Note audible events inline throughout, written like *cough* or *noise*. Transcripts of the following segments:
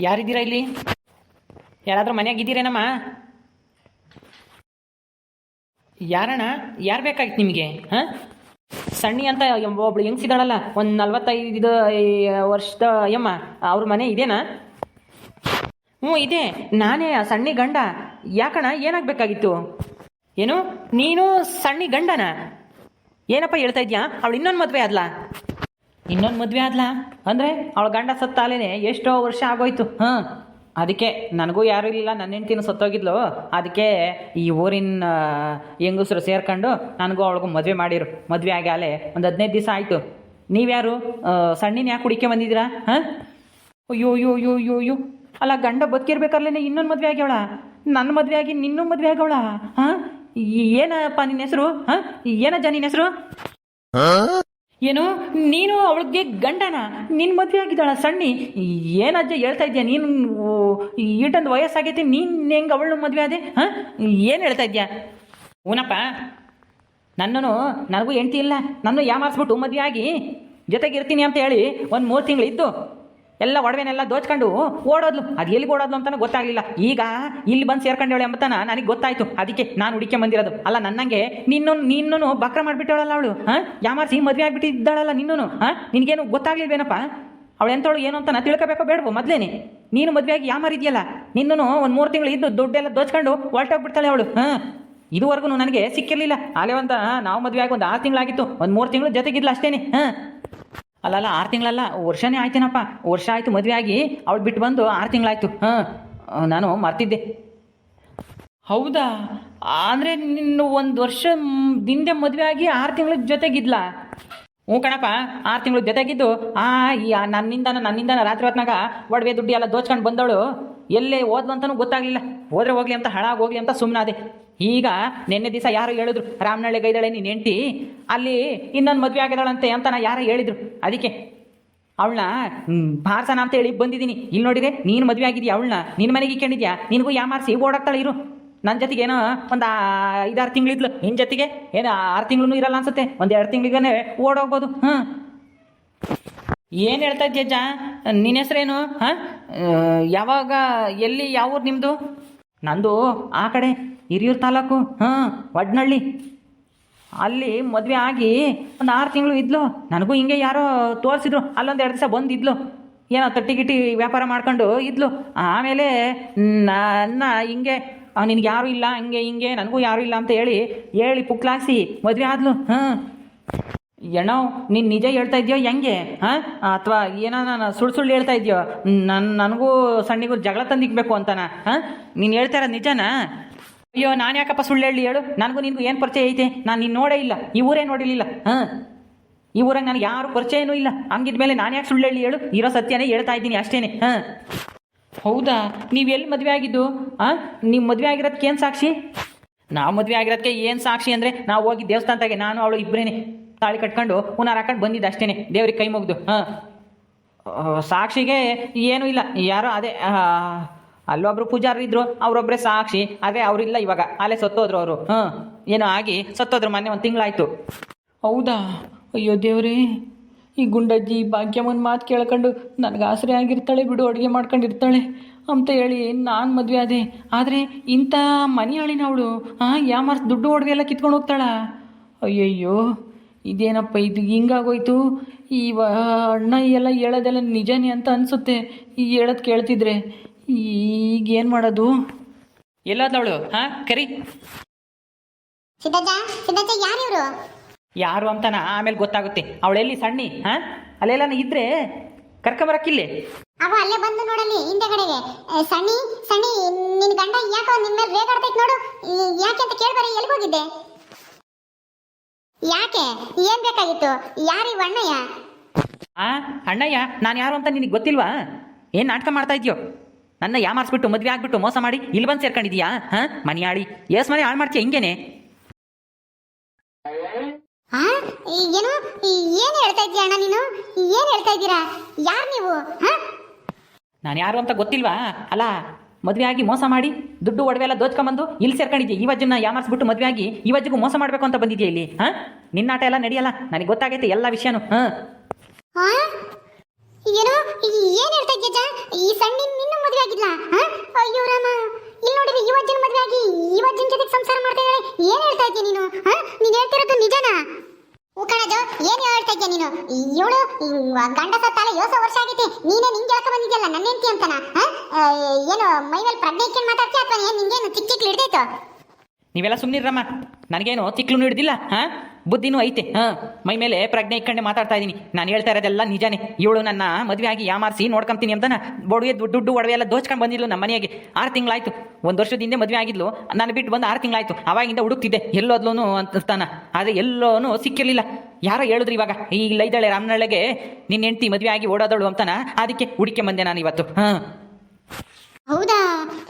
ಯಾರಿದ್ದೀರಾ ಇಲ್ಲಿ? ಯಾರಾದರೂ ಮನೆಯಾಗಿದ್ದೀರೇನಮ್ಮ ಯಾರಣ್ಣ? ಯಾರು ಬೇಕಾಗಿತ್ತು ನಿಮಗೆ? ಹಾಂ? ಸಣ್ಣಿ ಅಂತ ಒಬ್ಳು ಹೆಂಗ್ಸಿದಾಳಲ್ಲ ಒಂದು ನಲ್ವತ್ತೈದು ವರ್ಷದ ಅಯ್ಯಮ್ಮ ಅವ್ರ ಮನೆ ಇದೇನಾ? ಹ್ಞೂ, ಇದೆ. ನಾನೇ ಸಣ್ಣಿ ಗಂಡ. ಯಾಕಣ್ಣ? ಏನಾಗಬೇಕಾಗಿತ್ತು? ಏನು? ನೀನು ಸಣ್ಣಿ ಗಂಡನ? ಏನಪ್ಪ ಹೇಳ್ತಾ ಇದ್ಯಾ? ಅವಳು ಇನ್ನೊಂದು ಮದುವೆ ಆದ್ಲಾ? ಇನ್ನೊಂದು ಮದುವೆ ಆದ್ಲಾ? ಅಂದರೆ ಅವಳ ಗಂಡ ಸತ್ತಾಲೇನೆ ಎಷ್ಟೋ ವರ್ಷ ಆಗೋಯ್ತು. ಹಾಂ, ಅದಕ್ಕೆ ನನಗೂ ಯಾರೂ ಇಲ್ಲ ನನ್ನ ಹೆಂಡ್ತಿನೂ ಸತ್ತೋಗಿದ್ಲು. ಅದಕ್ಕೆ ಈ ಊರಿನ ಹೆಂಗಸರು ಸೇರ್ಕೊಂಡು ನನಗೂ ಅವಳಿಗೂ ಮದುವೆ ಮಾಡಿರು. ಮದುವೆ ಆಗ್ಯಾಲೆ ಒಂದು ಹದಿನೈದು ದಿವಸ ಆಯಿತು. ನೀವ್ಯಾರು? ಸಣ್ಣಿನ ಯಾಕೆ ಹುಡುಕೆ ಬಂದಿದ್ದೀರಾ? ಹಾಂ? ಅಯ್ಯೋ ಅಯ್ಯೋ ಅಯ್ಯೋ ಅಯ್ಯೋ ಅಯ್ಯೋ. ಅಲ್ಲ, ಗಂಡ ಬದುಕಿರ್ಬೇಕಾರ್ಲೇ ಇನ್ನೊಂದು ಮದುವೆ ಆಗ್ಯವಳ? ನನ್ನ ಮದುವೆ ಆಗಿ ನಿನ್ನೂ ಮದುವೆ ಆಗವಳ ಹಾಂ? ಏನಪ್ಪ ನಿನ್ನ ಹೆಸರು? ಹಾಂ? ಏನಜ್ಜ ನಿನ್ನ ಹೆಸರು? ಏನು? ನೀನು ಅವಳಿಗೆ ಗಂಡನ ನಿನ್ನ ಮದುವೆ ಆಗಿದ್ದಾಳ ಸಣ್ಣಿ. ಏನಜ್ಜ ಹೇಳ್ತಾ ಇದೆಯಾ? ನೀನು ಈಟಂದು ವಯಸ್ಸಾಗೈತಿ, ನೀನು ಹೆಂಗೆ ಅವಳು ಮದುವೆ ಆದೆ? ಹಾಂ? ಏನು ಹೇಳ್ತಾ ಇದೆಯಾ? ಊನಪ್ಪ ನನ್ನನು ನನಗೂ ಹೆಂಡ್ತಿ ಇಲ್ಲ. ನನ್ನ ಯಾಮಾರಿಸ್ಬಿಟ್ಟು ಮದುವೆ ಆಗಿ ಜೊತೆಗೆ ಇರ್ತೀನಿ ಅಂತ ಹೇಳಿ ಒಂದು ಮೂರು ತಿಂಗಳು ಇದ್ದು ಎಲ್ಲ ಒಡವೆನೆಲ್ಲ ದೋಚ್ಕೊಂಡು ಓಡೋದ್ಲು. ಅದು ಎಲ್ಲಿಗೆ ಓಡೋದ್ಲು ಅಂತಾನೆ ಗೊತ್ತಾಗಲಿಲ್ಲ. ಈಗ ಇಲ್ಲಿ ಬಂದು ಸೇರ್ಕೊಂಡೇಳೆ ಎಂಬತನ ನನಗೆ ಗೊತ್ತಾಯ್ತು. ಅದಕ್ಕೆ ನಾನು ಹುಡುಕೆ ಬಂದಿರೋದು. ಅಲ್ಲ, ನನ್ನಂಗೆ ನಿನ್ನ ನಿನ್ನೂ ಬಕ್ರ ಮಾಡಿಬಿಟ್ಟವಳಲ್ಲ ಅವಳು. ಹಾಂ? ಯಾಮಾರ್ಸಿ ಮದುವೆ ಆಗಿಬಿಟ್ಟಿದ್ದಾಳಲ್ಲ ನಿನ್ನೂ ಹಾಂ? ನಿನಗೇನು ಗೊತ್ತಾಗ್ಲಿಲ್ವೇನಪ್ಪ? ಅವಳು ಎಂಥವಳು ಏನು ಅಂತ ನಾನು ತಿಳ್ಕೊಬೇಕೋ ಬೇಡವು ಮೊದಲೇನೆ. ನೀನು ಮದುವೆಯಾಗಿ ಇದೆಯಲ್ಲ? ನಿನ್ನೂ ಒಂದು ಮೂರು ತಿಂಗಳು ಇದ್ದು ದುಡ್ಡೆಲ್ಲ ದೋಚ್ಕೊಂಡು ಹೊರಟೋಗ್ಬಿಡ್ತಾಳೆ ಅವಳು. ಹಾಂ? ಇದುವರೆಗೂ ನನಗೆ ಸಿಕ್ಕಿರಲಿಲ್ಲ. ಅಲ್ಲೇ ಅಂತ ನಾವು ಮದುವೆ ಆಗಿ ಒಂದು ಆರು ತಿಂಗಳಾಗಿತ್ತು. ಒಂದು ಮೂರು ತಿಂಗಳು ಜೊತೆಗಿದ್ಲು ಅಷ್ಟೇನೆ. ಹಾಂ? ಅಲ್ಲಲ್ಲ, ಆರು ತಿಂಗಳಲ್ಲ, ವರ್ಷನೇ ಆಯ್ತೇನಪ್ಪ. ವರ್ಷ ಆಯಿತು, ಮದುವೆ ಆಗಿ ಅವಳು ಬಿಟ್ಟು ಬಂದು ಆರು ತಿಂಗಳಾಯ್ತು. ಹಾಂ, ನಾನು ಮರ್ತಿದ್ದೆ. ಹೌದಾ? ಅಂದರೆ ನಿನ್ನ ಒಂದು ವರ್ಷ ಹಿಂದೆ ದಿಂದೆ ಮದುವೆ ಆಗಿ ಆರು ತಿಂಗಳ ಜೊತೆಗಿದ್ಲ. ಹ್ಞೂ ಕಣಪ್ಪ, ಆರು ತಿಂಗಳು ಜೊತೆಗಿದ್ದು, ಆ, ಈ ನನ್ನಿಂದನ ನನ್ನಿಂದ ನನ್ನಿಂದ ರಾತ್ರಿ ಹೊತ್ನಾಗ ಒಡವೆ ದುಡ್ಡು ಎಲ್ಲ ದೋಚ್ಕೊಂಡು ಬಂದವಳು. ಎಲ್ಲೇ ಓದ್ಲು ಅಂತಲೂ ಗೊತ್ತಾಗಲಿಲ್ಲ. ಹೋದ್ರೆ ಹೋಗ್ಲಿ ಅಂತ ಹಾಳಾಗಿ ಹೋಗ್ಲಿ ಅಂತ ಸುಮ್ಮನಾದೆ ಈಗ ನಿನ್ನೆ ದಿವಸ ಯಾರು ಹೇಳಿದ್ರು ರಾಮನಳ್ಳಿ ಗೈದಾಳೆ, ನೀನು ಹೆಂಡ್ತಿ? ಅಲ್ಲಿ ಇನ್ನೊಂದು ಮದುವೆ ಆಗಿದಾಳಂತೆ ಅಂತ ನಾ ಯಾರು ಹೇಳಿದ್ರು. ಅದಕ್ಕೆ ಅವಳನ್ನ ಬಾರ್ಸನ ಅಂತ ಹೇಳಿ ಬಂದಿದ್ದೀನಿ. ಇಲ್ಲಿ ನೋಡಿದೆ, ನೀನು ಮದುವೆ ಆಗಿದ್ಯಾ ಅವಳನ್ನ ನಿನ್ನ ಮನೆಗೆ ಇಕ್ಕೊಂಡಿದ್ಯಾ ನಿನಗೂ ಯಾಮಾರಿಸಿ ಓಡಾಡ್ತಾಳೆ ಇರು. ನನ್ನ ಜೊತೆಗೆ ಏನೋ ಒಂದು ಐದಾರು ತಿಂಗಳಿದ್ಲು ನಿನ್ನ ಜೊತೆಗೆ ಏನೋ ಆರು ತಿಂಗಳು ಇರಲ್ಲ ಅನ್ಸುತ್ತೆ. ಒಂದು ಎರಡು ತಿಂಗಳಿಗೇ ಓಡೋಗ್ಬೋದು ಹಾಂ ಏನು ಹೇಳ್ತಾ ಇದ್ಯಜ್ಜ ನಿನ್ನ ಹೆಸ್ರೇನು? ಹಾಂ? ಯಾವಾಗ, ಎಲ್ಲಿ ಯಾವ ಊರು ನಿಮ್ಮದು ನಂದು ಆ ಕಡೆ ಹಿರಿಯೂರು ತಾಲೂಕು, ಹಾಂ, ವಡ್ನಳ್ಳಿ. ಅಲ್ಲಿ ಮದುವೆ ಆಗಿ ಒಂದು ಆರು ತಿಂಗಳು ಇದ್ಲು. ನನಗೂ ಹಿಂಗೆ ಯಾರೋ ತೋರಿಸಿದ್ರು. ಅಲ್ಲೊಂದು ಎರಡು ದಿವಸ ಬಂದಿದ್ಲು. ಏನೋ ತಟ್ಟಿ ಗಿಟ್ಟಿ ವ್ಯಾಪಾರ ಮಾಡ್ಕೊಂಡು ಇದ್ಲು. ಆಮೇಲೆ ನನ್ನ ಹಿಂಗೆ ನಿನಗೆ ಯಾರೂ ಇಲ್ಲ, ಹಂಗೆ, ಹಿಂಗೆ, ನನಗೂ ಯಾರೂ ಇಲ್ಲ ಅಂತ ಹೇಳಿ ಹೇಳಿ ಪುಕ್ಲಾಸಿ ಮದುವೆ ಆದ್ಲು. ಹಾಂ. ಏನೋ, ನೀನು ನಿಜ ಹೇಳ್ತಾ ಇದೆಯೋ ಹೆಂಗೆ? ಹಾಂ? ಅಥವಾ ಏನೋ ನಾನು ಸುಳ್ಳು ಸುಳ್ಳು ಹೇಳ್ತಾ ಇದೆಯೋ? ನನ್ನ ನನಗೂ ಸಣ್ಣಿಗೂ ಜಗಳ ತಂದಿಕ್ಬೇಕು ಅಂತಾನ, ಹಾಂ? ನೀನು ಹೇಳ್ತಾ ಇರೋದು ನಿಜನಾ? ಅಯ್ಯೋ, ನಾನು ಯಾಕಪ್ಪ ಸುಳ್ಳು ಹೇಳಿ ಹೇಳು? ನನಗೂ ನಿನಗೂ ಏನು ಪರಿಚಯ ಐತೆ? ನಾನು ನೀನು ನೋಡೇ ಇಲ್ಲ, ಈ ಊರೇ ನೋಡಿರಲಿಲ್ಲ, ಹಾಂ? ಈ ಊರಾಗ ನನಗೆ ಯಾರು ಪರಿಚಯನೂ ಇಲ್ಲ. ಹಂಗಿದ್ಮೇಲೆ ನಾನು ಯಾಕೆ ಸುಳ್ಳು ಹೇಳಿ ಹೇಳು? ಇರೋ ಸತ್ಯನೇ ಹೇಳ್ತಾ ಇದ್ದೀನಿ ಅಷ್ಟೇನೆ, ಹಾಂ? ಹೌದಾ? ನೀವು ಎಲ್ಲಿ ಮದುವೆ ಆಗಿದ್ದು? ಹಾಂ? ನೀವು ಮದುವೆ ಆಗಿರೋದಕ್ಕೆ ಏನು ಸಾಕ್ಷಿ? ನಾವು ಮದುವೆ ಆಗಿರೋದಕ್ಕೆ ಏನು ಸಾಕ್ಷಿ ಅಂದರೆ ನಾವು ಹೋಗಿ ದೇವಸ್ಥಾನದಾಗೆ ನಾನು, ಅವಳು ಇಬ್ಬರೇನೆ ತಾಳಿ ಕಟ್ಕೊಂಡು ಪುನಃ ಹಾಕೊಂಡು ಬಂದಿದ್ದು ಅಷ್ಟೇನೆ. ದೇವ್ರಿಗೆ ಕೈ ಮುಗ್ದು. ಹಾಂ. ಸಾಕ್ಷಿಗೆ ಏನೂ ಇಲ್ಲ. ಯಾರೋ ಅದೇ ಅಲ್ಲೊಬ್ರು ಪೂಜಾರಿ ಇದ್ರು ಅವರೊಬ್ಬರೇ ಸಾಕ್ಷಿ. ಅದೇ ಅವರಿಲ್ಲ ಇವಾಗ. ಅಲ್ಲೇ ಸತ್ತೋದ್ರು ಅವರು. ಹಾಂ. ಏನೋ ಆಗಿ ಸತ್ತೋದ್ರು ಮೊನ್ನೆ ಒಂದು ತಿಂಗಳಾಯ್ತು. ಹೌದಾ? ಅಯ್ಯೋ ದೇವ್ರೇ. ಈ ಗುಂಡಜ್ಜಿ ಭಾಗ್ಯಮ್ಮನ ಮಾತು ಕೇಳ್ಕೊಂಡು ನನಗೆ ಆಸರೆ ಆಗಿರ್ತಾಳೆ ಬಿಡು, ಅಡುಗೆ ಮಾಡ್ಕೊಂಡಿರ್ತಾಳೆ. ಅಂತ ಹೇಳಿ ನಾನು ಮದುವೆ ಆದೆ. ಆದರೆ ಇಂಥ ಮನೆ ಆಳಿನ ಅವಳು ಹಾಂ ಯಾಮಾರ್ಸ್ ದುಡ್ಡು ಒಡವೆ ಎಲ್ಲ ಕಿತ್ಕೊಂಡು ಹೋಗ್ತಾಳ? ಅಯ್ಯಯ್ಯೋ. ಇದೇನಪ್ಪ ಇದು ಹಿಂಗಾಗೋಯ್ತು? ಈ ವ- ಅಣ್ಣ ಎಲ್ಲ ಹೇಳೋದೆಲ್ಲ ನಿಜನೇ ಅಂತ ಅನಿಸುತ್ತೆ. ಈ ಹೇಳೋದು ಕೇಳ್ತಿದ್ರೆ. ಈಗ ಏನು ಮಾಡೋದು? ಎಲ್ಲಾದವಳು ಹಾಂ ಕರಿ. ಸಿದ್ದಜ್ಜ ಸಿದ್ದಜ್ಜ ಯಾರು ಇವರು ಯಾರು ಅಂತನ? ಆಮೇಲೆ ಗೊತ್ತಾಗುತ್ತೆ. ಅವಳೆಲ್ಲಿ ಸಣ್ಣಿ ಹಾಂ? ಅಲ್ಲೆಲ್ಲ ಇದ್ರೆ ಕರ್ಕೊಂಬರಕ್ಕಿಲ್ಲಿ. ಅವ ಅಲ್ಲೇ ಬಂದು ನೋಡಲ್ಲಿ ಹಿಂದೆ ಕಡೆಗೆ. ಏ, ಸಣ್ಣಿ ಸಣ್ಣಿ ನಿನ್ ಗಂಡ ಯಾಕೋ ನಿನ್ನ ಮೇಲೆ ರೇಗಾಡ್ತೈತ್ ನೋಡು. ಯಾಕೆ ಅಂತ ಕೇಳ್ಬಾರ ಎಲ್ಲಿ ಹೋಗಿದ್ದೆ? ಯಾಕೆ? ಏನ್ ಬೇಕಾಗಿತ್ತು? ಯಾರಿ ಅಣ್ಣಯ್ಯ? ಆ ಅಣ್ಣಯ್ಯ ನಾನು ಯಾರು ಅಂತ ನಿನಗೆ ಗೊತ್ತಿಲ್ವಾ? ಏನು ನಾಟಕ ಮಾಡ್ತಾ ಇದೆಯೋ? ನನ್ನ ಯಾಮಾರಿಸ್ಬಿಟ್ಟು ಮದುವೆ ಆಗ್ಬಿಟ್ಟು ಮೋಸ ಮಾಡಿ ಇಲ್ಲಿ ಬಂದು ಸೇರ್ಕೊಂಡಿದ್ಯಾ? ಹ? ಮನೆ ಎಸ್ ಮನೆ ಹಾಳು ಮಾಡ್ತೀಯ ಹಿಂಗೇನೆ? ಆ ಏನು? ಏನ್ ಹೇಳ್ತಾ ಅಣ್ಣ ನೀನು? ಏನ್ ಹೇಳ್ತಾ ಇದ್ದೀರಾ? ಯಾರು ನೀವು? ಹಾ? ನಾನು ಯಾರು ಅಂತ ಗೊತ್ತಿಲ್ವಾ? ಅಲ್ಲ ಮದುವೆ ಆಗಿ ಮೋಸ ಮಾಡಿ ದುಡ್ಡು ಒಡವೆ ಒಡವೆಲ್ಲ ದೋಚ್ಕೊಂಬಂದು ಇಲ್ಲಿ ಸೇರ್ಕೊಂಡಿದ್ದೆ ಇವಜ್ಜನ್ನ ಯಾಮಾರಿಸ್ಬಿಟ್ಟು ಮದುವೆ ಆಗಿ ಇವಜ್ಜಿಗೂ ಮೋಸ ಮಾಡಬೇಕು ಅಂತ ಬಂದಿದ್ಯಾ ಇಲ್ಲಿ? ಹಾ? ನಿನ್ನಾಟ ಎಲ್ಲ ನಡೆಯಲ್ಲ. ನನಗೆ ಗೊತ್ತಾಗೈತೆ ಎಲ್ಲ ವಿಷಯನೂ. ಹಾ? ಏನೋ ಏನ್ ಹೇಳ್ತಾ ಇದ್ದೀನಿ ಈ ಸಣ್ಣ ನಿನ್ನ ಮದುವೆ ಅಯ್ಯೋ ರಾಮಾ. ಇಲ್ಲಿ ನೋಡಿ ಮದುವೆ ಆಗಿ ಸಂಸಾರ ಏನು ಹೇಳ್ತಾ ಇದ್ದೀಯ ನೀನು? ನೀನ್ ಹೇಳ್ತಿರೋದು ನಿಜನಾ? ಉಕಣದು ಏನು ಹೇಳ್ತಾ ಇದ್ಯಾ ನೀನು? ಇವಳು ಗಂಡ ಸತ್ತಾಲ ಯೋಸ ವರ್ಷ ಆಗೈತಿ. ನೀನೇ ನಿಂಗೆ ಹೇಳ್ಕೊ ಬಂದಿದ್ಯಲ್ಲ ನನ್ನ ಹೆಂಡತಿ ಅಂತನ? ಏನು ಮೈನಲ್ಲಿ ಪ್ರಜ್ಞೆ ಇಟ್ಕೊಂಡು ಮಾತಾಡ್ತೀಯ ಅಥವಾ ಏನು? ನಿಂಗೇನು ಚಿಕ್ಕ ಚಿಕ್ಕ ಹಿಡ್ದೈತೋ ನೀವೆಲ್ಲ ಸುಮ್ಮನಿರಮ್ಮ ನನಗೇನು ತಿಕ್ಲು ಹಿಡ್ದಿಲ್ಲ, ಹಾಂ? ಬುದ್ಧಿನೂ ಐತೆ. ಹಾಂ, ಮೈ ಮೇಲೆ ಪ್ರಜ್ಞೆ ಇಟ್ಕೊಂಡೆ ಮಾತಾಡ್ತಾ ಇದ್ದೀನಿ. ನಾನು ಹೇಳ್ತಾ ಇರೋದೆಲ್ಲ ನಿಜಾನೇ. ಇವಳು ನನ್ನ ಮದುವೆ ಆಗಿ ಯಾಮಾರಿಸಿ ನೋಡ್ಕೊಂತೀನಿ ಅಂತ ಬೊಡವೆ ದುಡ್ಡು ಒಡವೆ ಎಲ್ಲ ದೋಚ್ಕೊಂಡು ಬಂದಿದ್ಲು ನಮ್ಮ ಮನೆಗೆ. ಆರು ತಿಂಗಳಾಯ್ತು. ಒಂದು ವರ್ಷದ ಹಿಂದೆ ಮದುವೆ ಆಗಿದ್ಲು. ನಾನು ಬಿಟ್ಟು ಬಂದು ಆರು ತಿಂಗಳಾಯ್ತು. ಅವಾಗಿಂದ ಹುಡುಕ್ತಿದ್ದೆ. ಎಲ್ಲೋದ್ಲೂ ಅಂತಾನ ಆದರೆ ಎಲ್ಲೋನು ಸಿಕ್ಕಿರಲಿಲ್ಲ. ಯಾರೋ ಹೇಳಿದ್ರು ಇವಾಗ, ಈ ಇದ್ದಾಳೆ ರಾಮನಳ್ಳಿಗೆ. ನಿನ್ನ ಹೆಂಡತಿ ಮದುವೆ ಆಗಿ ಓಡೋದಳು ಅಂತಾನ? ಅದಕ್ಕೆ ಹುಡುಕೆ ಬಂದೆ ನಾನು ಇವತ್ತು. ಹಾಂ. ಹೌದಾ?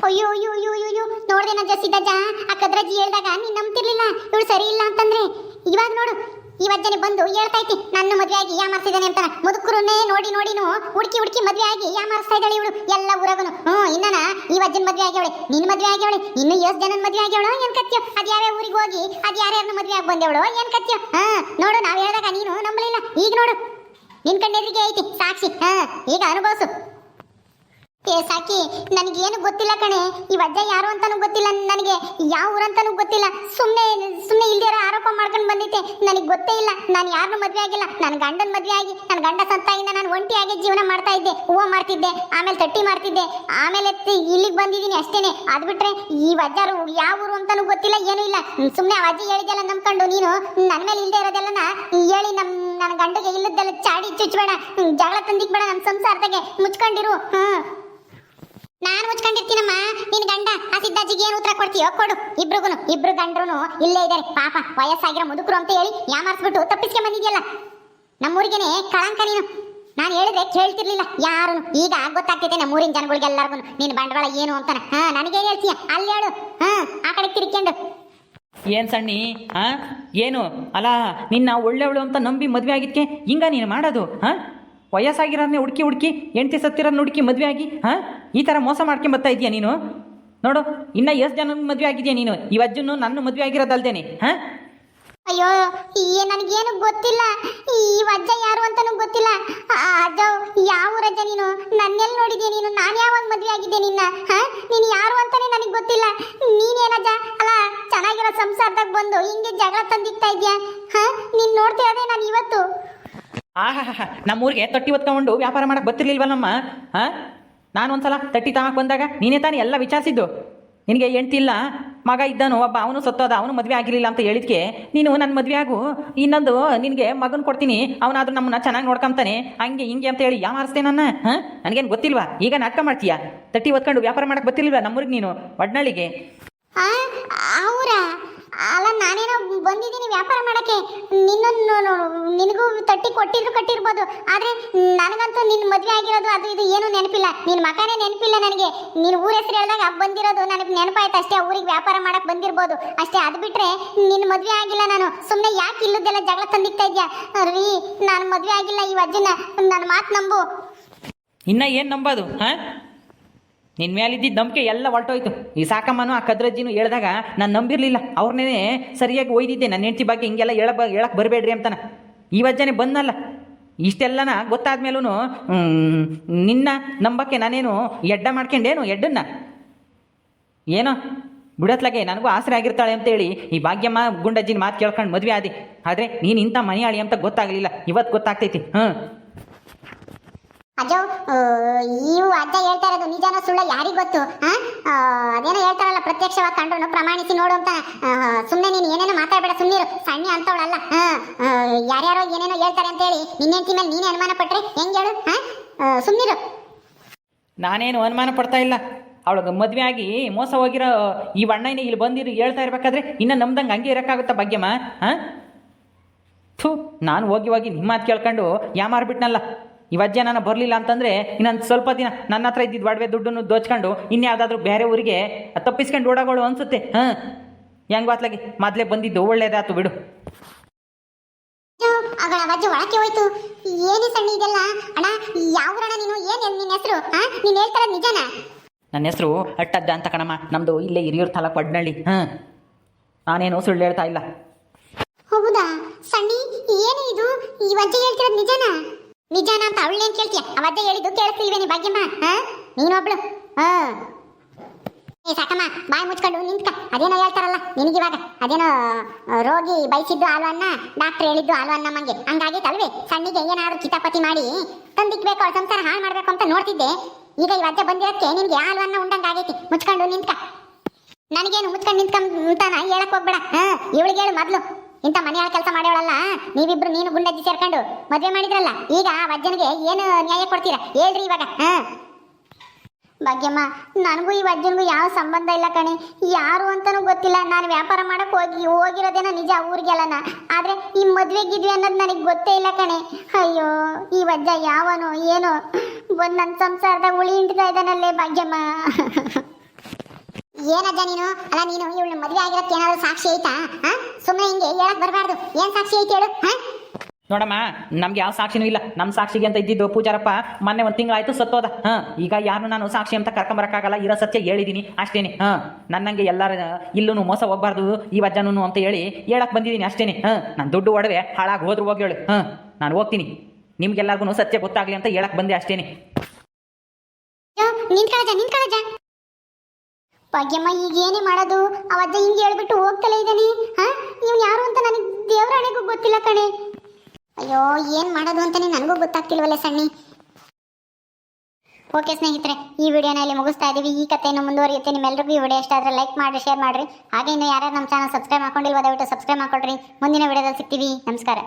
ಅಯ್ಯೋ ಅಯ್ಯೋ ಅಯ್ಯೋ ಅಯ್ಯೋ ನೋಡ್ದೆ ನಜ್ಜ ಸಿದ್ದಜ್ಜ ಆ ಕದ್ರಜ್ಜಿ ಹೇಳ್ದಾಗ ನೀನ್ ನಂಬ್ತಿರ್ಲಿಲ್ಲ. ಇವಳು ಸರಿ ಇಲ್ಲ ಅಂತಂದ್ರೆ? ಇವಾಗ ನೋಡು, ಈ ವಜ್ಜನೆ ಬಂದು ಹೇಳ್ತಾ ಐತಿ ನನ್ನ ಮದುವೆ ಆಗಿ ಯಾಮಾರ್ಸಿದಾನೆ ಅಂತ ಮುದುಕರನ್ನೇ ನೋಡಿ ನೋಡಿನು ಹುಡುಕಿ ಹುಡುಕಿ ಮದುವೆ ಆಗಿ ಯಾಮಾರಿಸ್ತಾ ಇದ್ದಾಳೆ ಇವಳು, ಎಲ್ಲ ಊರಗನು. ಹ್ಞೂ ಇನ್ನನ, ಈ ವಜ್ಜನ ಮದ್ವೆ ಆಗ್ಯವಳೆ ನಿನ್ನ ಮದ್ವೆ ಆಗ್ಯವಳೆ, ಇನ್ನು ಎಷ್ಟು ಜನನ ಮದ್ವೆ ಆಗ್ಯವಳು ಏನು ಕತ್ಯೋ? ಅದು ಯಾವ್ಯಾವ ಊರಿಗೆ ಹೋಗಿ, ಅದು ಯಾರ್ಯಾರನ್ನ ಮದುವೆ ಆಗಿ ಬಂದೇವಳು ಏನು ಕತ್ಯೋ? ಹಾ, ನೋಡು, ನಾವು ಹೇಳಿದಾಗ ನೀನು ನಂಬಲಿಲ್ಲ. ಈಗ ನೋಡು, ನಿನ್ ಕಣ್ಣೆದ್ರಿಗೆ ಐತಿ, ಸಾಕ್ಷಿ. ಹಾಂ, ಈಗ ಅನುಭವಿಸು. ಏ ಸಾಕಿ, ನನಗೇನು ಗೊತ್ತಿಲ್ಲ ಕಣೆ. ಈ ವಜ್ಜ ಯಾರು ಅಂತಾನೂ ಗೊತ್ತಿಲ್ಲ ನನಗೆ, ಯಾವ ಅಂತಾನೂ ಗೊತ್ತಿಲ್ಲ. ಸುಮ್ಮನೆ ಸುಮ್ಮನೆ ಇಲ್ದಿರೋ ಆರೋಪ ಮಾಡ್ಕೊಂಡು ಬಂದಿದ್ದೆ. ನನಗೆ ಗೊತ್ತೇ ಇಲ್ಲ, ನಾನು ಯಾರನ್ನೂ ಮದುವೆ ಆಗಿಲ್ಲ. ನನ್ನ ಗಂಡನ ಮದುವೆ ಆಗಿ, ನನ್ನ ಗಂಡ ಸತ್ತಾಗಿಂದ ನಾನು ಒಂಟಿಯಾಗಿ ಜೀವನ ಮಾಡ್ತಾ ಇದ್ದೆ, ಹೂವು ಮಾಡ್ತಿದ್ದೆ ಆಮೇಲೆ ತಟ್ಟಿ ಮಾಡ್ತಿದ್ದೆ ಆಮೇಲೆ ಇಲ್ಲಿಗೆ ಬಂದಿದ್ದೀನಿ ಅಷ್ಟೇನೆ. ಅದು ಬಿಟ್ರೆ ಈ ವಜ್ಜಾರು ಯಾವ ಊರು ಅಂತಾನೂ ಗೊತ್ತಿಲ್ಲ, ಏನೂ ಇಲ್ಲ. ಸುಮ್ಮನೆ ಅಜ್ಜಿ ಹೇಳಿದೆಲ್ಲ ನಂಬ್ಕೊಂಡು ನೀನು ನನ್ನ ಮೇಲೆ ಇಲ್ಲದೆ ಇರೋದೆಲ್ಲನ ಹೇಳಿ ನಮ್ಮ ನನ್ನ ಗಂಡಗೆ ಇಲ್ಲದೆಲ್ಲ ಚಾಡಿ ಚುಚ್ಚಬೇಡ ಜಗಳ ತಂದಿಕ್ಬೇಡ ನಮ್ಮ ಸಂಸಾರದಾಗೆ. ಮುಚ್ಕೊಂಡಿರು, ಹ್ಮ್. ನಾನು ಮುಚ್ಕೊಂಡಿರ್ತೀನಮ್ಮ. ನಿನ್ ಗಂಡ ಆ ಸಿದ್ದಾಜಿಗೆ ಏನು ಉತ್ತರ ಕೊಡ್ತೀಯೋ ಕೊಡು. ಇಬ್ರಿಗೂ ಇಬ್ರು ಗಂಡ್ರು ಇಲ್ಲೇ ಇದಾರೆ. ಪಾಪ, ವಯಸ್ಸಾಗಿರೋ ಮುದುಕರು ಅಂತ ಹೇಳಿ ಯಾಮಾರಿಸ್ಬಿಟ್ಟು ತಪ್ಪಿಸ್ಕೆ ಬಂದಿದ್ಯಲ್ಲ. ನಮ್ಮೂರಿಗೇನೆ ಕಳಂಕ ನೀನು. ನಾನು ಹೇಳಿದ್ರೆ ಕೇಳ್ತಿರ್ಲಿಲ್ಲ ಯಾರು ಈಗ ಗೊತ್ತಾಗ್ತೈತೆ ನಮ್ಮೂರಿನ ಜನಗಳಿಗೆಲ್ಲರಿಗೂ ನಿನ್ ಬಂಡವಾಳ ಏನು ಅಂತಾನೆ. ಹಾ, ನನಗೇನು ಹೇಳ್ತೀಯ? ಅಲ್ಲಿ ಹೇಳು. ಹಾ, ಆ ಕಡೆ ತಿರ್ಕೊಂಡು ಏನ್ ಸಣ್ಣಿ? ಆ? ಏನು? ಅಲ್ಲ ನಿನ್ನ ಒಳ್ಳೆವಳು ಅಂತ ನಂಬಿ ಮದುವೆ ಆಗಿದ್ಕೆ ಹಿಂಗ ನೀನು ಮಾಡೋದು, ಹಾಂ? ವಯಸ್ಸಾಗಿರೋದನ್ನೇ ಹುಡುಕಿ ಹುಡುಕಿ, ಹೆಂಡತಿ ಸತ್ತಿರೋದನ್ನ ಹುಡುಕಿ ಮದುವೆ ಆಗಿ, ಹಾಂ? ಈ ಥರ ಮೋಸ ಮಾಡ್ಕೊಂಬತ್ತಾ ಇದೆಯಾ ನೀನು? ನೋಡು, ಇನ್ನ ಎಷ್ಟು ಜನ ಮದುವೆ ಆಗಿದೆಯಾ ನೀನು? ಈ ಅಜ್ಜನ್ನು ನನ್ನ ಮದುವೆ ಆಗಿರೋದಲ್ದೇನೆ, ಹಾಂ? ಅಯ್ಯೋ, ಈ ನನಗೇನು ಗೊತ್ತಿಲ್ಲ. ಈ ಅಜ್ಜ ಯಾರು ಅಂತನೂ ಗೊತ್ತಿಲ್ಲ. ಅಜ್ಜ, ಯಾವ ರಜ ನೀನು? ನನ್ನೆಲ್ಲಿ ನೋಡಿದ್ಯಾ ನೀನು? ನಾನು ಯಾವಾಗ ಮದುವೆ ಆಗಿದ್ದೆ ನಿನ್ನ, ಹಾ? ನೀನು ಯಾರು ಅಂತಾನೆ ನನಗೆ ಗೊತ್ತಿಲ್ಲ. ನೀನೇನಜ್ಜ? ಅಲ್ಲ, ಚೆನ್ನಾಗಿರೋ ಸಂಸಾರದಾಗ ಬಂದು ಹಿಂಗೆ ಜಗಳ ತಂದಿಕ್ತಾ ಇದೆಯಾ? ಹಾ? ನೋಡ್ತಾ ನೋಡ್ತಿರೋದೇ ನಾನು ಇವತ್ತು. ಆಹಾ ನಮ್ಮೂರಿಗೆ ತಟ್ಟಿ ಒತ್ಕೊಂಡು ವ್ಯಾಪಾರ ಮಾಡಕ್ಕೆ ಬರ್ತಿರ್ಲಿಲ್ವಲ್ಲಮ್ಮ ಹಾಂ ನಾನು ಒಂದ್ಸಲ ತಟ್ಟಿ ತಗೊಂಡು ಬಂದಾಗ ನೀನೇ ತಾನೇ ಎಲ್ಲ ವಿಚಾರಿಸಿದ್ದು. ನಿನಗೆ ಹೆಂಡ್ತಿಲ್ಲ, ಮಗ ಇದ್ದಾನು, ಒಬ್ಬ ಅವನು ಸತ್ತೋದ, ಅವನು ಮದುವೆ ಆಗಿರಲಿಲ್ಲ ಅಂತ ಹೇಳಿದ್ಕೆ. ನೀನು ನನ್ನ ಮದುವೆ ಆಗು. ಇನ್ನೊಂದು ನಿನಗೆ ಮಗನ ಕೊಡ್ತೀನಿ. ಅವನಾದ್ರೂ ನಮ್ಮನ್ನ ಚೆನ್ನಾಗಿ ನೋಡ್ಕೊಂತಾನೆ ಹಂಗೆ ಹಿಂಗೆ ಅಂತ ಹೇಳಿ ಯಾಮಾರಿಸ್ತೆ ನನ್ನ? ಹಾಂ ನನಗೇನು ಗೊತ್ತಿಲ್ವಾ? ಈಗ ನಾಟಕ ಮಾಡ್ತೀಯಾ? ತಟ್ಟಿ ಒತ್ಕೊಂಡು ವ್ಯಾಪಾರ ಮಾಡಕ್ಕೆ ಬರ್ತಿರ್ಲಿಲ್ವಾ ನಮ್ಮೂರಿಗೆ ನೀನು, ಒಡ್ನಳ್ಳಿಗೆ? ಆ ಅವರ? ಅಲ್ಲ, ನಾನೇನೋ ಬಂದಿದ್ದೀನಿ ವ್ಯಾಪಾರ ಮಾಡಕ್ಕೆ. ನಿನ್ನನ್ನು ನಿನಗೂ ತಟ್ಟಿ ಕೊಟ್ಟಿದ್ರು ಕಟ್ಟಿರ್ಬೋದು. ಆದರೆ ನನಗಂತೂ ನಿನ್ನ ಮದುವೆ ಆಗಿರೋದು ಅದು ಇದು ಏನೂ ನೆನಪಿಲ್ಲ. ನಿನ್ನ ಮಕನೇ ನೆನಪಿಲ್ಲ ನನಗೆ. ನಿನ್ನ ಊರ ಹೆಸರು ಹೇಳಿದಾಗ ಬಂದಿರೋದು ನನಗೆ ನೆನಪಾಯ್ತು. ಅಷ್ಟೇ ಊರಿಗೆ ವ್ಯಾಪಾರ ಮಾಡಕ್ಕೆ ಬಂದಿರ್ಬೋದು. ಅಷ್ಟೇ ಅದು ಬಿಟ್ಟರೆ ನಿನ್ನ ಮದುವೆ ಆಗಿಲ್ಲ ನಾನು. ಸುಮ್ಮನೆ ಯಾಕೆ ಇಲ್ಲದೆಲ್ಲ ಜಗಳ ತಂದಿಕ್ತಾ ಇದ್ಯಾ? ರೀ, ನಾನು ಮದುವೆ ಆಗಿಲ್ಲ ಈ ಅಜ್ಜನ. ನನ್ನ ಮಾತು ನಂಬು. ಇನ್ನ ಏನು ನಂಬೋದು, ಹಾಂ? ನಿನ್ನ ಮೇಲಿದ್ದಿದ್ದ ನಂಬಿಕೆ ಎಲ್ಲ ಹೊರಟೋಯ್ತು. ಈ ಸಾಕಮ್ಮನು ಆ ಕದ್ರಜ್ಜಿನೂ ಹೇಳಿದಾಗ ನಾನು ನಂಬಿರಲಿಲ್ಲ. ಅವ್ರನ್ನೇ ಸರಿಯಾಗಿ ಒಯ್ದಿದ್ದೆ. ನನ್ನ ಹೆಂಡತಿ ಬಗ್ಗೆ ಹಿಂಗೆಲ್ಲ ಹೇಳಕ್ ಹೇಳಕ್ಕೆ ಬರಬೇಡ್ರಿ ಅಂತಾನೆ. ಈ ವಜ್ಜನೆ ಬಂದಲ್ಲ ಇಷ್ಟೆಲ್ಲನ ಗೊತ್ತಾದ್ಮೇಲೂ ನಿನ್ನ ನಂಬಕ್ಕೆ ನಾನೇನು ಎಡ್ಡ ಮಾಡ್ಕೊಂಡೇನು? ಎಡ್ಡನ್ನ? ಏನೋ? ಬಿಡತ್ಲಾಗೆ ನನಗೂ ಆಸರೆ ಆಗಿರ್ತಾಳೆ ಅಂತೇಳಿ ಈ ಭಾಗ್ಯಮ್ಮ ಗುಂಡಜ್ಜಿನ ಮಾತು ಕೇಳ್ಕೊಂಡು ಮದುವೆ ಆದಿ. ಆದರೆ ನೀನು ಇಂಥ ಮನೆಯಾಳಿ ಅಂತ ಗೊತ್ತಾಗಲಿಲ್ಲ. ಇವತ್ತು ಗೊತ್ತಾಗ್ತೈತಿ. ಹಾಂ ಅಜ್ಜೋ ಇವು ಅಜ್ಜ ಹೇಳ್ತಾ ಇರೋದು ನಿಜಾನೋ ಸುಳ್ಳ ಯಾರಿಗೆ ಗೊತ್ತು? ಅದೇನೋ ಹೇಳ್ತಾರಲ್ಲ ಪ್ರತ್ಯಕ್ಷವಾಗಿ ಕಂಡ್ರು ಪ್ರಮಾಣಿಸಿ ನೋಡು ಅಂತ. ಸುಮ್ಮನೆ ನೀನು ಏನೇನೋ ಮಾತಾಡಬೇಡ ಸುಮ್ಮನಿರು ಸಣ್ಣ ಅಂತವಳಲ್ಲ. ಯಾರ್ಯಾರೋ ಏನೇನೋ ಹೇಳ್ತಾರೆ ಅಂತ ಹೇಳಿ ನಿನ್ನೆಂತಿ ಮೇಲೆ ನೀನೇ ಅನುಮಾನ ಪಟ್ರೆ ಹೆಂಗ್ ಹೇಳು? ಸುಮ್ಮನಿರು ನಾನೇನು ಅನುಮಾನ ಪಡ್ತಾ ಇಲ್ಲ. ಅವಳಿಗೆ ಮದುವೆ ಆಗಿ ಮೋಸ ಹೋಗಿರೋ, ಈ ಅಣ್ಣನೇ ಇಲ್ಲಿ ಬಂದಿರು ಹೇಳ್ತಾ ಇರ್ಬೇಕಾದ್ರೆ ಇನ್ನ ನಮ್ದಂಗೆ ಹಂಗೆ ಇರೋಕ್ಕಾಗುತ್ತಾ ಭಾಗ್ಯಮ್ಮ? ಹಾಂ ಥೂ, ನಾನು ಹೋಗಿ ಹೋಗಿ ನಿಮ್ಮ ಮಾತು ಕೇಳ್ಕೊಂಡು ಯಾಮಾರ್ಬಿಟ್ನಲ್ಲ ಇವಜ್ಜೆ ನಾನು ಬರಲಿಲ್ಲ ಅಂತಂದರೆ ಇನ್ನೊಂದು ಸ್ವಲ್ಪ ದಿನ ನನ್ನ ಹತ್ರ ಇದ್ದಿದ್ದು ಒಡವೆ ದುಡ್ಡನ್ನು ದೋಚ್ಕೊಂಡು ಇನ್ಯಾವುದಾದ್ರೂ ಬೇರೆ ಊರಿಗೆ ತಪ್ಪಿಸ್ಕೊಂಡು ಓಡಾಗೋಳು ಅನ್ಸುತ್ತೆ ಹಾಂ? ಹೆಂಗ್ ಬಾತ್ಲಾಗಿ? ಮೊದಲೇ ಬಂದಿದ್ದು ಒಳ್ಳೇದಾಯ್ತು ಬಿಡು. ಅಗಳ ಅಜ್ಜ ಒಳಕ್ಕೆ ಹೋಯ್ತು. ಏನು ಸಣ್ಣ ಇದೆಲ್ಲ? ಅಣ್ಣ ಯಾವ ಅಣ್ಣ ನೀನು? ಏನ್ ನಿನ್ನ ಹೆಸರು? ನೀನ್ ಹೇಳ್ತಾರ ನಿಜನ? ನನ್ನ ಹೆಸರು ಅಟ್ಟದ್ದ ಅಂತ ಕಣಮ್ಮ. ನಮ್ಮದು ಇಲ್ಲೇ ಹಿರಿಯೂರು ತಾಲೂಕು ಪಡ್ನಳ್ಳಿ ಹಾಂ? ನಾನೇನು ಸುಳ್ಳು ಹೇಳ್ತಾ ಇಲ್ಲ. ಹೌದಾ? ಸಣ್ಣಿ ಏನು ಇದು ಈ ವಜ್ಜೆ ಹೇಳ್ತಿರೋದು ನಿಜನಾ? ನಿಜನಾ ಅಂತ ಅವಳೇನ್ ಕೇಳ್ತೀಯ? ಅವತ್ತೇ ಹೇಳಿದ್ದು ಕೇಳಿಸ್ತಿಲ್ವೇನಿ ಭಾಗ್ಯಮ್ಮ? ಹಾ? ನೀನೊಬ್ಳು? ಹಾ. ಏ, ಸಾಕಮ್ಮ, ಬಾಯಿ ಮುಚ್ಕೊಂಡು ನಿಂತ್ಕ. ಅದೇನೋ ಹೇಳ್ತಾರಲ್ಲ, ನಿನಗಿವಾಗ. ಅದೇನೋ ರೋಗಿ ಬಯಸಿದ್ದು ಹಾಲುವನ್ನ ಡಾಕ್ಟರ್ ಹೇಳಿದ್ದು ಹಾಲುವನ್ನ ಮಂಗೆ. ಹಂಗಾಗಿತ್ತಲ್ವೇ ಸಣ್ಣಿಗೆ ಏನಾದ್ರು ಕಿತಾಪತಿ ಮಾಡಿ ತಂದಿಕ್ಬೇಕು ಅವ್ರ ಸಂಸಾರ ಹಾಳು ಮಾಡ್ಬೇಕು ಅಂತ ನೋಡ್ತಿದ್ದೆ. ಈಗ ವಜ್ಜೆ ಬಂದಿರೋಕ್ಕೆ ನಿನ್ಗೆ ಹಾಲುವನ್ನ ಉಂಡಂಗಾಗೈತಿ ಮುಚ್ಕೊಂಡು ನಿಂತ್ಕ. ನನಗೇನು ಮುಚ್ಕೊಂಡು ನಿಂತ್ಕೊಂತಾನ ಹೇಳಕ್ ಹೋಗ್ಬೇಡ. ಹಾ? ಇವಳಿಗೆ ಹೇಳು ಮೊದ್ಲು. ಇಂಥ ಮನೆಯಾಳ ಕೆಲಸ ಮಾಡ್ಯವಳಲ್ಲ ನೀವಿಬ್ರು ನೀನು ಗುಂಡಜ್ಜಿ ಸೇರ್ಕೊಂಡು ಮದುವೆ ಮಾಡಿದ್ರಲ್ಲ, ಈಗ ಆ ವಜ್ಜನಿಗೆ ಏನು ನ್ಯಾಯ ಕೊಡ್ತೀರಾ? ಹೇಳ್ರಿ ಇವಾಗ, ಹಾ? ಭಾಗ್ಯಮ್ಮ, ನನಗೂ ಈ ವಜ್ಜನಿಗೂ ಯಾವ ಸಂಬಂಧ ಇಲ್ಲ ಕಣೆ. ಯಾರು ಅಂತಾನೂ ಗೊತ್ತಿಲ್ಲ, ನಾನು ವ್ಯಾಪಾರ ಮಾಡಕ್ಕೆ ಹೋಗಿ ಹೋಗಿರೋದೇನೋ ನಿಜ ಊರಿಗೆಲ್ಲನ. ಆದ್ರೆ ಈ ಮದುವೆಗಿದ್ವಿ ಅನ್ನೋದು ನನಗೆ ಗೊತ್ತೇ ಇಲ್ಲ ಕಣೆ. ಅಯ್ಯೋ, ಈ ವಜ್ಜ ಯಾವನೋ, ಏನೋ. ಬಂದು ನನ್ನ ಸಂಸಾರದಾಗ ಉಳಿ ಹಿಂಡ್ತಾ ಇದ್ದಾನಲ್ಲೇ ಭಾಗ್ಯಮ್ಮ. *laughs* ಏನಜ್ಜ ನೀನು? ಅಲ್ಲ ನೀನು ಇವಳು ಮದುವೆ ಆಗಿರೋಕ್ಕೆ ಏನಾದರೂ ಸಾಕ್ಷಿ ಐತಾ? ಹಾ? ಸುಮ್ಮನೆ ಹಿಂಗೆ ಹೇಳಕ್ ಬರಬಾರ್ದು. ಏನು ಸಾಕ್ಷಿ ಐತಿ ಹೇಳು ಹಾ? ನೋಡಮ್ಮ ನಮ್ಗೆ ಯಾವ ಸಾಕ್ಷಿನೂ ಇಲ್ಲ. ನಮ್ಮ ಸಾಕ್ಷಿಗೆ ಅಂತ ಇದ್ದಿದ್ದು ಪೂಜಾರಪ್ಪ ಮೊನ್ನೆ ಒಂದು ತಿಂಗಳಾಯ್ತು ಸತ್ತೋದ. ಹಾಂ ಈಗ ಯಾರು ನಾನು ಸಾಕ್ಷಿ ಅಂತ ಕರ್ಕೊಂಬರಕ್ಕಾಗಲ್ಲ. ಇರೋ ಸತ್ಯ ಹೇಳಿದ್ದೀನಿ ಅಷ್ಟೇನೆ. ಹಾಂ ನನ್ನಂಗೆ ಎಲ್ಲರ ಇಲ್ಲೂ ಮೋಸ ಹೋಗ್ಬಾರ್ದು ಈ ವಜ್ಜನೂ ಅಂತ ಹೇಳಿ ಹೇಳಕ್ಕೆ ಬಂದಿದ್ದೀನಿ ಅಷ್ಟೇನೆ. ಹಾಂ ನಾನು ದುಡ್ಡು ಒಡವೆ ಹಾಳಾಗಿ ಹೋದ್ರು ಹೋಗಿ ಹೇಳು. ಹಾಂ ನಾನು ಹೋಗ್ತೀನಿ. ನಿಮ್ಗೆಲ್ಲರಿಗೂ ಸತ್ಯ ಗೊತ್ತಾಗಲಿ ಅಂತ ಹೇಳಕ್ಕೆ ಬಂದೆ ಅಷ್ಟೇನೆ. ಭಾಗ್ಯಮ್ಮ, ಈಗ ಏನೇ ಮಾಡೋದು? ಅವಜ್ಜ ಹಿಂಗೆ ಹೇಳ್ಬಿಟ್ಟು ಹೋಗ್ತಲೇ ಇದ್ದಾನೆ. ಹಾ? ಇವ್ನು ಯಾರು ಅಂತ ನನಗೆ ದೇವರಾಣೆಗೂ ಗೊತ್ತಿಲ್ಲ ಕಣೆ. ಅಯ್ಯೋ, ಏನು ಮಾಡೋದು ಅಂತಾನೆ ನನಗೂ ಗೊತ್ತಾಗ್ತಿಲ್ವಲ್ಲ ಸಣ್ಣಿ. ಓಕೆ ಸ್ನೇಹಿತರೆ, ಈ ವಿಡಿಯೋನ ಇಲ್ಲಿ ಮುಗಿಸ್ತಾ ಇದೀವಿ. ಈ ಕಥೆಯನ್ನು ಮುಂದುವರಿಯುತ್ತೆ. ನಿಮ್ಮೆಲ್ಲರಿಗೂ ಈ ವಿಡಿಯೋ ಇಷ್ಟ ಆದರೆ ಲೈಕ್ ಮಾಡಿ ಶೇರ್ ಮಾಡಿರಿ. ಹಾಗೆ ಇನ್ನು ಯಾರ್ಯಾರು ನಮ್ಮ ಚಾನಲ್ ಸಬ್ಸ್ಕ್ರೈಬ್ ಮಾಡ್ಕೊಂಡಿಲ್ವ ದಯವಿಟ್ಟು ಸಬ್ಸ್ಕ್ರೈಬ್ ಮಾಡ್ಕೊಳ್ರಿ ಮುಂದಿನ ವಿಡಿಯೋದಲ್ಲಿ ಸಿಗ್ತೀವಿ. ನಮಸ್ಕಾರ.